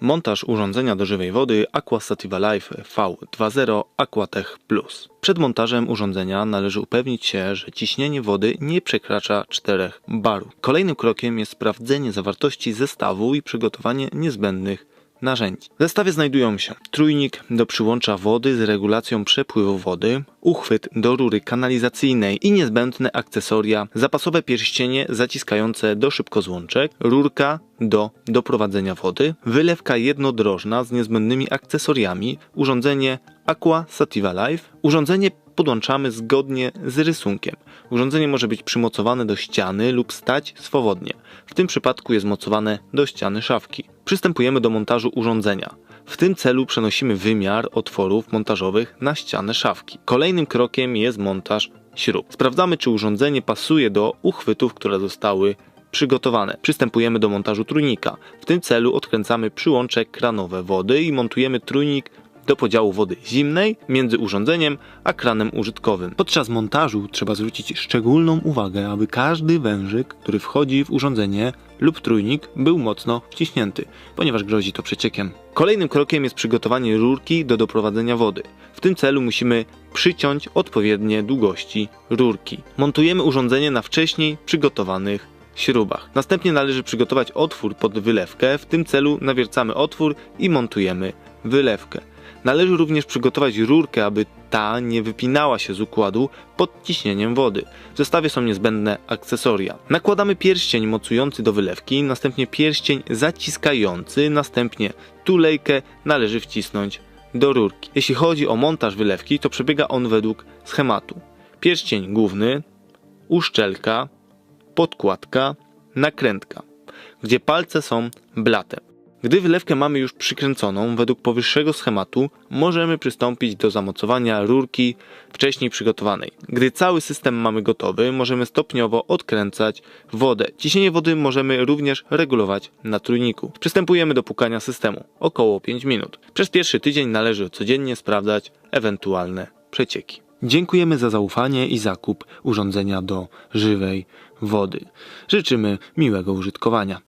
Montaż urządzenia do żywej wody Aquasativa Life V2.0 Aquatech Plus. Przed montażem urządzenia należy upewnić się, że ciśnienie wody nie przekracza 4 barów. Kolejnym krokiem jest sprawdzenie zawartości zestawu i przygotowanie niezbędnych narzędzi. W zestawie znajdują się trójnik do przyłącza wody z regulacją przepływu wody, uchwyt do rury kanalizacyjnej i niezbędne akcesoria, zapasowe pierścienie zaciskające do szybkozłączek, rurka do doprowadzenia wody, wylewka jednodrożna z niezbędnymi akcesoriami, urządzenie Aqua Sativa Life, urządzenie podłączamy zgodnie z rysunkiem. Urządzenie może być przymocowane do ściany lub stać swobodnie. W tym przypadku jest mocowane do ściany szafki. Przystępujemy do montażu urządzenia. W tym celu przenosimy wymiar otworów montażowych na ścianę szafki. Kolejnym krokiem jest montaż śrub. Sprawdzamy, czy urządzenie pasuje do uchwytów, które zostały przygotowane. Przystępujemy do montażu trójnika. W tym celu odkręcamy przyłącze kranowe wody i montujemy trójnik do podziału wody zimnej między urządzeniem a kranem użytkowym. Podczas montażu trzeba zwrócić szczególną uwagę, aby każdy wężyk, który wchodzi w urządzenie lub trójnik był mocno wciśnięty, ponieważ grozi to przeciekiem. Kolejnym krokiem jest przygotowanie rurki do doprowadzenia wody. W tym celu musimy przyciąć odpowiednie długości rurki. Montujemy urządzenie na wcześniej przygotowanych śrubach. Następnie należy przygotować otwór pod wylewkę. W tym celu nawiercamy otwór i montujemy wylewkę. Należy również przygotować rurkę, aby ta nie wypinała się z układu pod ciśnieniem wody. W zestawie są niezbędne akcesoria. Nakładamy pierścień mocujący do wylewki, następnie pierścień zaciskający, następnie tulejkę należy wcisnąć do rurki. Jeśli chodzi o montaż wylewki, to przebiega on według schematu. Pierścień główny, uszczelka, podkładka, nakrętka, gdzie palce są blatem. Gdy wylewkę mamy już przykręconą według powyższego schematu, możemy przystąpić do zamocowania rurki wcześniej przygotowanej. Gdy cały system mamy gotowy, możemy stopniowo odkręcać wodę. Ciśnienie wody możemy również regulować na trójniku. Przystępujemy do pukania systemu, około 5 minut. Przez pierwszy tydzień należy codziennie sprawdzać ewentualne przecieki. Dziękujemy za zaufanie i zakup urządzenia do żywej wody. Życzymy miłego użytkowania.